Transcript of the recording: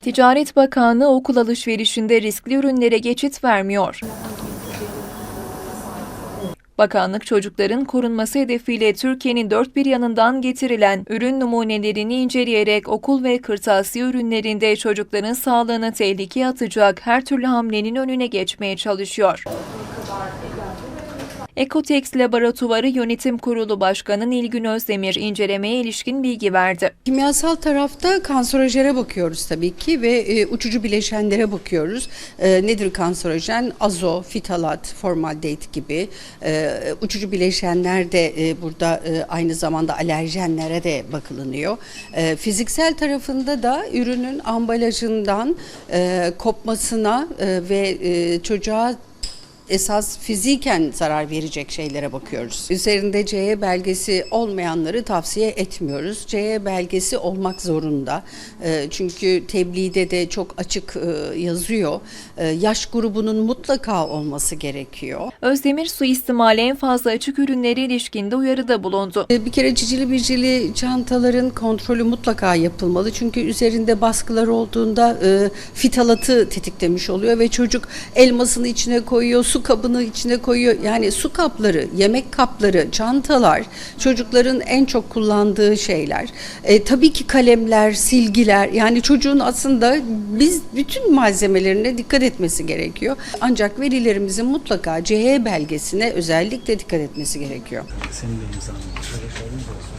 Ticaret Bakanlığı okul alışverişinde riskli ürünlere geçit vermiyor. Bakanlık çocukların korunması hedefiyle Türkiye'nin dört bir yanından getirilen ürün numunelerini inceleyerek okul ve kırtasiye ürünlerinde çocukların sağlığını tehlikeye atacak her türlü hamlenin önüne geçmeye çalışıyor. Ekotex Laboratuvarı Yönetim Kurulu Başkanı Nilgün Özdemir incelemeye ilişkin bilgi verdi. Kimyasal tarafta kanserojene bakıyoruz tabii ki ve e, uçucu bileşenlere bakıyoruz. E, nedir kanserojen? Azo, fitalat, formaldehit gibi e, uçucu bileşenler de e, burada e, aynı zamanda alerjenlere de bakılınıyor. E, fiziksel tarafında da ürünün ambalajından e, kopmasına e, ve e, çocuğa esas fiziken zarar verecek şeylere bakıyoruz. Üzerinde CE belgesi olmayanları tavsiye etmiyoruz. CE belgesi olmak zorunda. E, Çünkü tebliğde de çok açık e, yazıyor. E, Yaş grubunun mutlaka olması gerekiyor. Özdemir suistimali en fazla açık ürünlere ilişkinde uyarıda bulundu. E, Bir kere cicili bicili çantaların kontrolü mutlaka yapılmalı. Çünkü üzerinde baskılar olduğunda e, fitalatı tetiklemiş oluyor ve çocuk elmasını içine koyuyor, su kabını içine koyuyor. Yani su kapları, yemek kapları, çantalar çocukların en çok kullandığı şeyler. E, tabii ki kalemler, silgiler yani çocuğun aslında biz bütün malzemelerine dikkat etmesi gerekiyor. Ancak velilerimizin mutlaka CE belgesine özellikle dikkat etmesi gerekiyor. Senin de imzan var.